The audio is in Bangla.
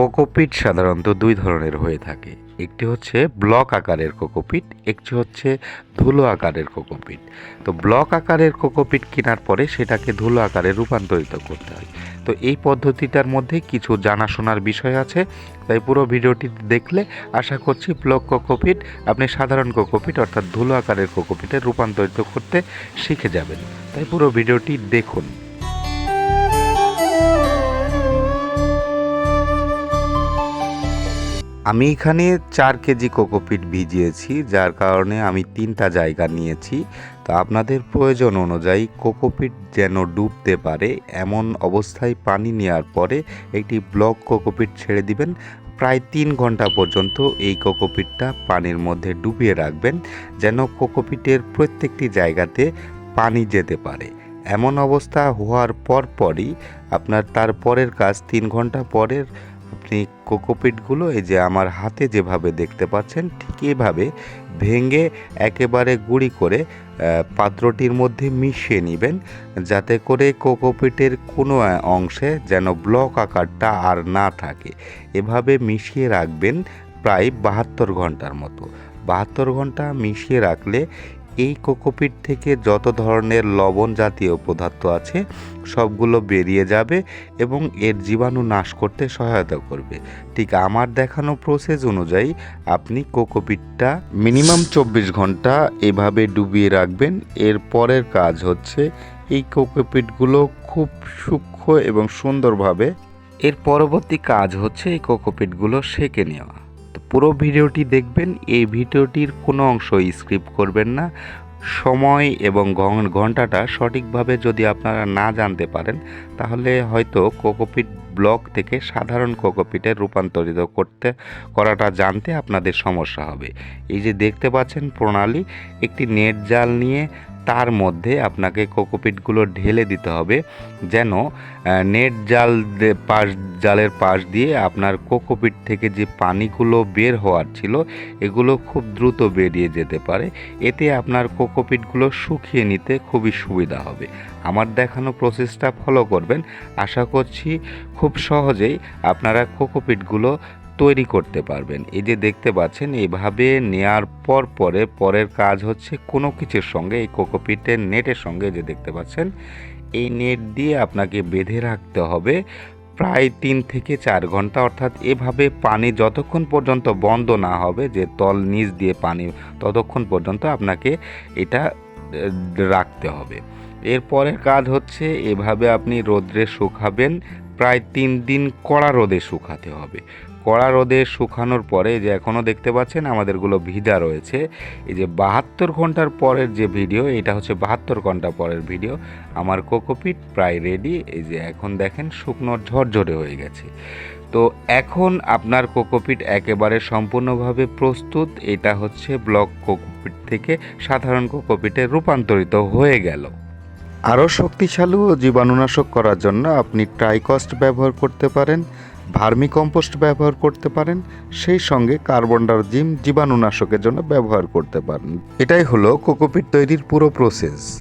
কোকোপিট সাধারণত দুই ধরনের হয়ে থাকে। একটি হচ্ছে ব্লক আকারের কোকোপিট, একটি হচ্ছে ধুলো আকারের কোকোপিট। তো ব্লক আকারের কোকোপিট কেনার পরে সেটাকে ধুলো আকারে রূপান্তরিত করতে হয়। তো এই পদ্ধতিটার মধ্যে কিছু জানাশোনার বিষয় আছে, তাই পুরো ভিডিওটি দেখলে আশা করছি ব্লক কোকোপিট, আপনি সাধারণ কোকোপিট অর্থাৎ ধুলো আকারের কোকোপিটে রূপান্তরিত করতে শিখে যাবেন। তাই পুরো ভিডিওটি দেখুন। আমি এখানে চার কেজি কোকোপিট ভিজিয়েছি, যার কারণে আমি তিনটা জায়গা নিয়েছি। তো আপনাদের প্রয়োজন অনুযায়ী কোকোপিট যেন ডুবতে পারে, এমন অবস্থায় পানি নেওয়ার পরে একটি ব্লক কোকোপিট ছেড়ে দিবেন। প্রায় তিন ঘণ্টা পর্যন্ত এই কোকোপিটটা পানির মধ্যে ডুবিয়ে রাখবেন, যেন কোকোপিটের প্রত্যেকটি জায়গাতে পানি যেতে পারে। এমন অবস্থা হওয়ার পর পরই আপনার তার পরের কাজ তিন ঘণ্টা পরের আপনি কোকোপিটগুলো এই যে আমার হাতে যেভাবে দেখতে পাচ্ছেন, ঠিক এভাবে ভেঙে একেবারে গুঁড়ি করে পাত্রটির মধ্যে মিশিয়ে নেবেন, যাতে করে কোকোপিটের কোনো অংশে যেন ব্লক আকারটা আর না থাকে। এভাবে মিশিয়ে রাখবেন প্রায় বাহাত্তর ঘণ্টার মতো। বাহাত্তর ঘণ্টা মিশিয়ে রাখলে এই কোকোপিট থেকে যত ধরনের লবণ জাতীয় পদার্থ আছে, সবগুলো বেরিয়ে যাবে এবং এর জীবাণু নাশ করতে সহায়তা করবে। ঠিক আমার দেখানো প্রসেস অনুযায়ী আপনি কোকোপিটটা মিনিমাম চব্বিশ ঘণ্টা এভাবে ডুবিয়ে রাখবেন। এর পরের কাজ হচ্ছে এই কোকোপিটগুলো খুব সূক্ষ্ম এবং সুন্দরভাবে এর পরবর্তী কাজ হচ্ছে এই কোকোপিটগুলো সেকে নেওয়া। পুরো ভিডিওটি দেখবেন, এই ভিডিওটির কোনো অংশ স্ক্রিপ্ট করবেন না। সময় এবং ঘন- ঘন্টাটা সঠিকভাবে যদি আপনারা না জানতে পারেন, তাহলে হয়তো কোকোপিট ব্লক থেকে সাধারণ কোকোপিটে রূপান্তরিত করতে, করাটা জানতে আপনাদের সমস্যা হবে। এই যে দেখতে পাচ্ছেন প্রণালী, একটি নেট জাল নিয়ে তার মধ্যে আপনাকে কোকোপিটগুলো ঢেলে দিতে হবে, যেন নেট জাল পাশ, জালের পাশ দিয়ে আপনার কোকোপিট থেকে যে পানিগুলো বের হওয়ার ছিল, এগুলো খুব দ্রুত বেরিয়ে যেতে পারে। এতে আপনার কোকোপিটগুলো শুকিয়ে নিতে খুবই সুবিধা হবে। আমার দেখানো প্রসেসটা ফলো করবেন। আশা করছি খুব সহজেই আপনারা কোকোপিটগুলো তৈরি করতে পারবেন। এই যে দেখতে পাচ্ছেন এইভাবে নেয়ার পর পরে পরের কাজ হচ্ছে কোনো কিছুর সঙ্গে, এই কোকোপিটের নেটের সঙ্গে যে দেখতে পাচ্ছেন, এই নেট দিয়ে আপনাকে বেঁধে রাখতে হবে প্রায় তিন থেকে চার ঘণ্টা। অর্থাৎ এভাবে পানি যতক্ষণ পর্যন্ত বন্ধ না হবে, যে তল নিচ দিয়ে পানি, ততক্ষণ পর্যন্ত আপনাকে এটা রাখতে হবে। এরপরের কাজ হচ্ছে এভাবে আপনি রোদ্রে শুকাবেন, প্রায় তিন দিন কড়া রোদে শুকাতে হবে। কড়া রোদে শুকানোর পরে যে এখনও দেখতে পাচ্ছেন আমাদেরগুলো ভিজা রয়েছে। এই যে বাহাত্তর ঘণ্টার পরের যে ভিডিও, এটা হচ্ছে বাহাত্তর ঘণ্টা পরের ভিডিও। আমার কোকোপিট প্রায় রেডি এই যে এখন দেখেন শুকনো ঝরঝরে হয়ে গেছে। তো এখন আপনার কোকোপিট একেবারে সম্পূর্ণভাবে প্রস্তুত, এটা হচ্ছে ব্লক কোকোপিট থেকে সাধারণ কোকোপিটে রূপান্তরিত হয়ে গেল। আরও শক্তিশালী ও জীবাণুনাশক করার জন্য আপনি ট্রাইকস্ট ব্যবহার করতে পারেন। ভার্মি কম্পোস্ট ব্যবহার করতে পারেন, সেই সঙ্গে কার্বন ডাইজিম জীবাণুনাশকের জন্য ব্যবহার করতে পারেন। এটাই হলো কোকোপিট তৈরির পুরো প্রসেস